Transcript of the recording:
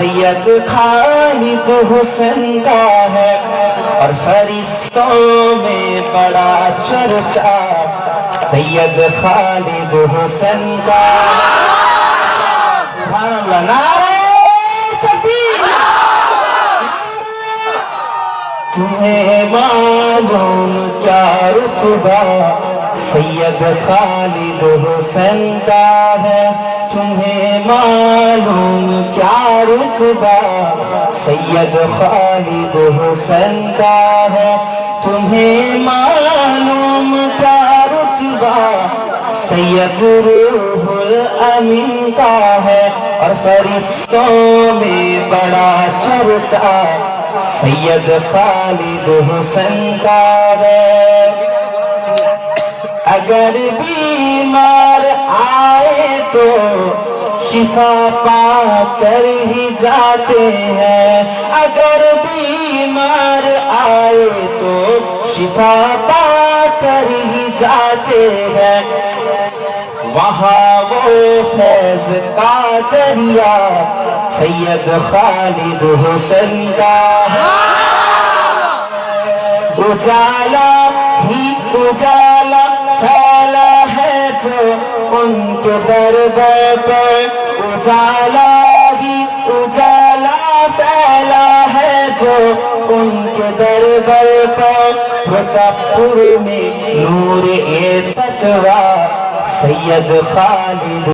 سید خالد حسن کا ہے اور فرشتوں میں بڑا چرچا سید خالد حسن کا نعرہ تکبیر۔ تمہیں معلوم کیا رتبہ سید خالد حسن کا ہے؟ تمہیں معلوم رتبہ سید خالد حسن کا ہے۔ تمہیں معلوم کیا رتبہ سید روح الامین کا ہے۔ اور فرشتوں میں بڑا چرچا سید خالد حسن کا ہے۔ اگر بیمار آئے تو شفا پا کر ہی جاتے ہیں۔ اگر بیمار آئے تو شفا پا کر ہی جاتے ہیں۔ وہاں وہ فیض کا دریا سید خالد حسن کا۔ اجالا ہی اجالا۔ ان کے دربار پر اجالا ہی اجالا پھیلا ہے جو ان کے دربار پر پرتاپور میں نور اے تتوا سید خالد